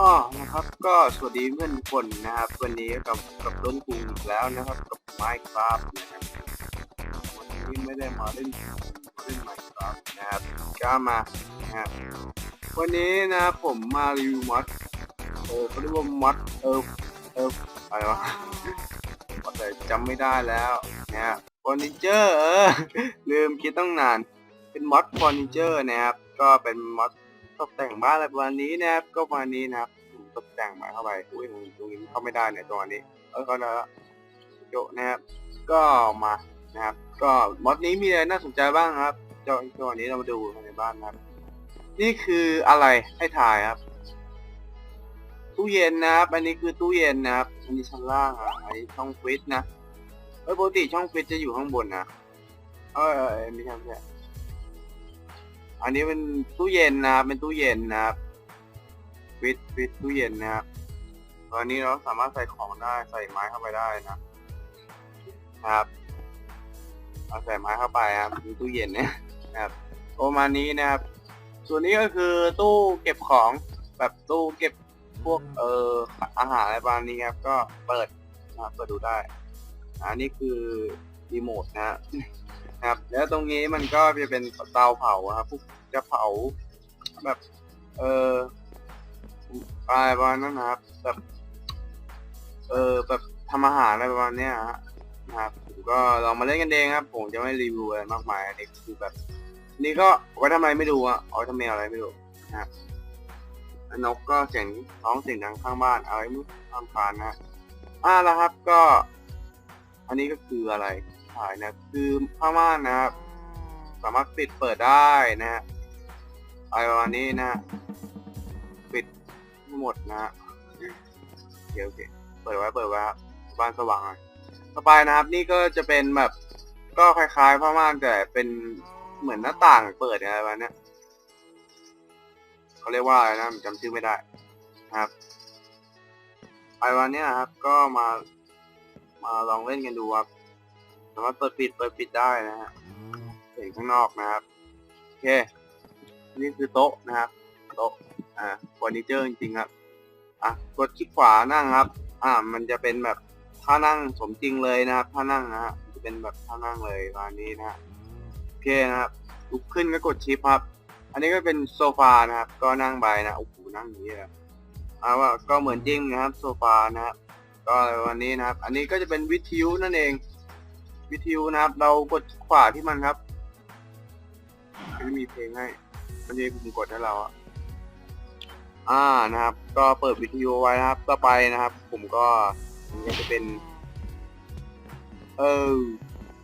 อ๋อนะครับก็สวัสดีเพื่อนทุกคนนะครับ วันนี้กับกับต้นกูอีกแล้วนะครับกับไมค์ครับนะครับวันนี้ไม่ได้มาเล่นมาเล่นไมค์ครับนะครับก็มานะครับวันนี้นะครับผมมารีวิวมอดเออเขาเรียกว่ามอดเออเอออะไรวะแต่จำไม่ได้แล้วนะครับเฟอร์นิเจอร์เออลืมคิดตั้งนานเป็นมอดเฟอร์นิเจอร์นะครับก็เป็นมอด ตกแต่งบ้านอะไรประมาณนี้นะครับ ก็ประมาณนี้นะครับผมตกแต่งมาเข้าไปอุ้ยตรงนี้เข้าไม่ได้เนี่ยตัวนี้ เออก็ได้ละโจนะครับ ก็มานะครับ ก็มอดนี้มีอะไรน่าสนใจบ้างครับจ้าตัวนี้เรามาดูในบ้านนะครับ นี่คืออะไรให้ถ่ายครับ ตู้เย็นนะครับ อันนี้คือตู้เย็นนะครับ อันนี้ชั้นล่างอะอันนี้ช่องฟิตนะเอ้ยปกติช่องฟิตจะอยู่ข้างบนนะเออเออไม่ใช่ไม่ใช่ อันนี้เป็นตู้เย็นนะครับ เป็นตู้เย็นนะครับฟิตฟิตตู้เย็นนะครับตอนนี้เราสามารถใส่ของได้ ใส่ไม้เข้าไปได้นะครับเอาใส่ไม้เข้าไปครับมีตู้เย็นเนี่ยนะครับประมาณนี้นะครับ ส่วนนี้ก็คือตู้เก็บของแบบตู้เก็บพวกเอ่ออาหารอะไรประมาณนี้ครับ ก็เปิดนะครับเปิดดูได้อันนี้คือรีโมทนะฮะ ครับ แล้วตรงนี้มันก็จะเป็นเตาเผาครับพวกจะเผาแบบ เอออะไรประมาณนั้นนะครับ แบบ เออแบบทำอาหารอะไรประมาณเนี้ยฮะนะครับผมก็ลองมาเล่นกันเองครับ ผมจะไม่รีวิวอะไรมากมายอันนี้คือแบบ นี่ก็ไว้ทำอะไรไม่ดูอะเอาไว้ทำแมวอะไรไม่รู้นะครับนกก็เสียงร้องเสียงดังข้างบ้านเอะไรไม่รู้ามผ่านนะอ่าแล้วครับก็ อันนี้ก็คืออะไรายนะคือผ้าม่านนะครับสามารถปิดเปิดได้นะฮะอะไรประมาณนี้นะ ปิดหมดนะฮะโอเคโอเคเปิดไว้เปิดไว้ครับบ้านสว่างหน่อยต่อไปนะครับ นี่ก็จะเป็นแบบก็คล้ายๆผ้าม่านแต่เป็นเหมือนหน้าต่างเปิดอะไรประมาณเนี้เขาเรียกว่าอะไรนะจำชื่อไม่ได้ครับไอวันเนี้ยครับก็มามาลองเล่นกันดูครับามารถเปิดปิดเปิดปิดได้นะฮะเห็นข้างนอกนะครับโอเค นี่คือโต๊ะนะครับ โต๊ะอ่าเฟอร์นิเจอร์จริงๆครับอะกดคลิกขวานั่งครับ อ่า มันจะเป็นแบบท่านั่งสมจริงเลยนะครับท่านั่งนะฮะจะเป็นแบบท่านั่งเลยประมาณนี้นะฮะโอเคนะครับลุกขึ้นก็กดชิปครับอันนี้ก็เป็นโซฟานะครับ ก็นั่งไปนะโอ้โหนั่งอย่างนี้เลยอ่าว่าก็เหมือนจริงนะครับโซฟานะครับก็อะไรวันนี้นะครับ อันนี้ก็จะเป็นวิทยุนั่นเอง วิทยุนะครับ เรากดขวาที่มันครับมันจะมีเพลงให้ มันจะมีปุ่มกดให้เราอะอ่านะครับ ก็เปิดวิทยุไว้นะครับต่อไปนะครับ ผมก็มันก็จะเป็น เออ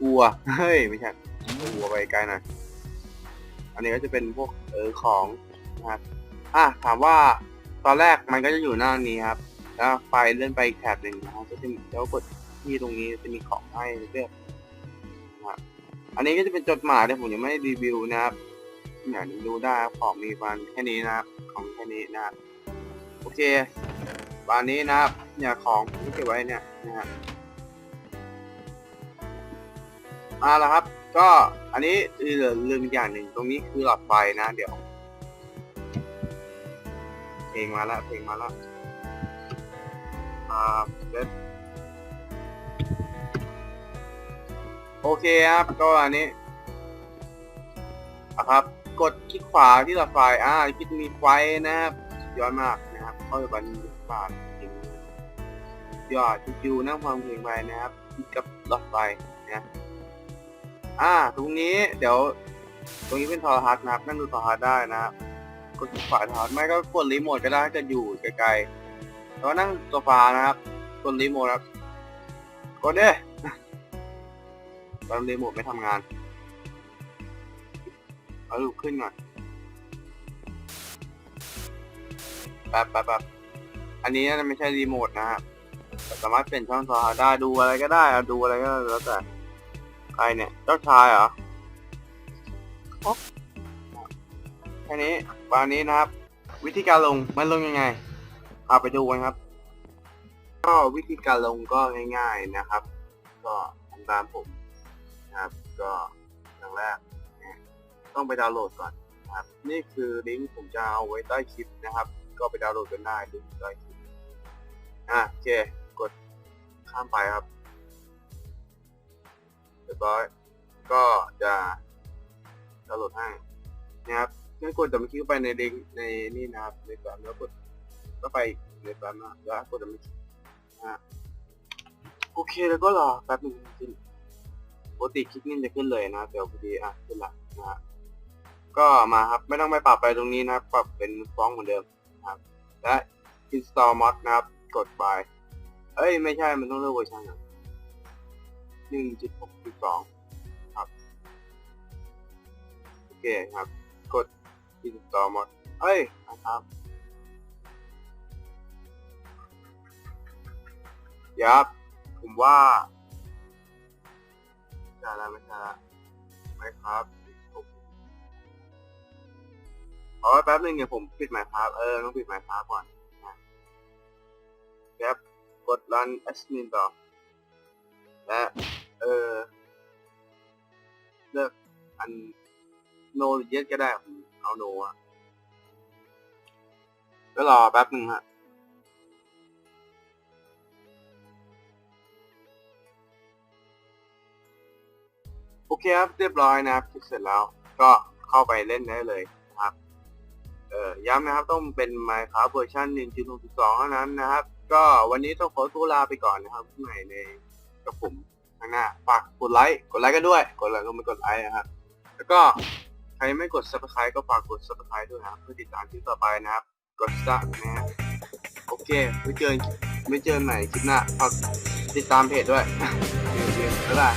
วัวเฮ้ยไม่ใช่วัวไปไกลหน่อยอันนี้ก็จะเป็นพวกเออของนะครับอะถามว่าตอนแรกมันก็จะอยู่หน้านี้ครับ แล้วไฟเลื่อนไปอีกแถบหนึ่งนะครับก็จะมีแล้วกดที่ตรงนี้จะมีของให้เลือก นะครับ อันนี้ก็จะเป็นจดหมายที่ผมยังไม่ได้รีวิวนะครับอย่างดูได้ของมีประมาณแค่นี้นะครับ ของแค่นี้นะครับโอเควันนี้นะครับเนี่ยของที่เก็บไว้เนี่ยนะฮะอ่าแล้วครับ ก็อันนี้ลืมลืมอย่างหนึ่งตรงนี้คือหลอดไฟนะเดี๋ยว เพลงมาแล้วเพลงมาแล้วอ่าเดี๋ยว โอเคครับ ก็อันนี้อะครับ กดคลิกขวาที่หลอดไฟอ่าคลิกมีไฟนะครับยอดมากนะครับ เข้าไปบันทึกบาทจริงยอดคิวนั่งฟังเพลงไปนะครับคลิกกับหลอดไฟนะอ่าตรงนี้เดี๋ยว ตรงนี้เป็นโทรทัศน์นะครับ นั่งดูโทรทัศน์ได้นะครับกดคลิกขวาโทรทัศน์ไม่ก็กดรีโมทก็ได้ถ้าอยู่ไกลๆแล้วนั่งโซฟานะครับ กดรีโมทครับกดเด้ ตอนรีโมทไม่ทำงาน เอาลุกขึ้นก่อนแป๊บแป๊บแป๊บอันนี้นไม่ใช่รีโมทนะครับสามารถเปลี่ยนช่องโทรทัศน์ได้ดูอะไรก็ได้อาดูอะไรก็ได้แล้วแต่ใครเนี่ย เจ้าชายเหรออ๊อแค่นี้วันนี้นะครับ วิธีการลงมันลงยังไงเอาไปดูกันครับ ก็วิธีการลงก็ง่าย ๆนะครับ ก็ทำตามผม นะครับ ก็อย่างแรกต้องไปดาวน์โหลดก่อนนะครับนี่คือลิงก์ผมจะเอาไว้ใต้คลิปนะครับ ก็ไปดาวน์โหลดกันได้ดูได้อะโอเคกดข้ามไปครับเรียบร้อยก็จะดาวน์โหลดให้นะครับงั้นกดแต่เมื่อกี้ก็ไปในลิงก์ในนี่นะครับในแฟ้มแล้วกดก็ไปในแฟ้มนะแล้วกดแต่เมื่อกี้อะโอเคแล้วก็รอแป๊บนึงขึ้น ปกติคลิปนี้จะขึ้นเลยนะแต่พอดีอะขึ้นละนะฮะก็มาครับไม่ต้องไปปรับไปตรงนี้นะปรับเป็นฟองเหมือนเดิมนะครับและ install mod นะครับกดไปเอ้ยไม่ใช่มันต้องเลือกเวอร์ชันหนึ่งจุดหกจุดสองครับโอเคครับ กด install mod เอ้ยนะครับยับผมว่า ช่แล้วไม่ใช่แล้วไม่ครับอ๋อแป๊บนึงเดี๋ยวผมปิดไมค์ครับเออต้องปิดไมค์ครับก่อนนะครับกด run admin ต่อและเออเลือกอัน no หรือ yes ก็ได้ผมเอา no อะก็รอแป๊บหนึ่งฮะ เคครับเรียบร้อยนะครับคลิกเสร็จแล้วก็เข้าไปเล่นได้เลยนะครับเอ่อย้ำนะครับต้องเป็น Minecraft เวอร์ชัน1.6.2เท่านั้นนะครับ ก็วันนี้ต้องขอตัวลาไปก่อนนะครับใหม่ในกับผมข้างหน้าฝากกดไลค์กดไลค์กันด้วย กดไลค์ก็ไม่กดไลค์นะครับแล้วก็ใครไม่กด subscribe ก็ฝากกด subscribe ด้วยนะครับเพื่อติดตามคลิปต่อไปนะครับ กดซับนะฮะโอเคไม่เจอไม่เจอไหนคลิปหน้าฝากติดตามเพจด้วยบ๊ายบาย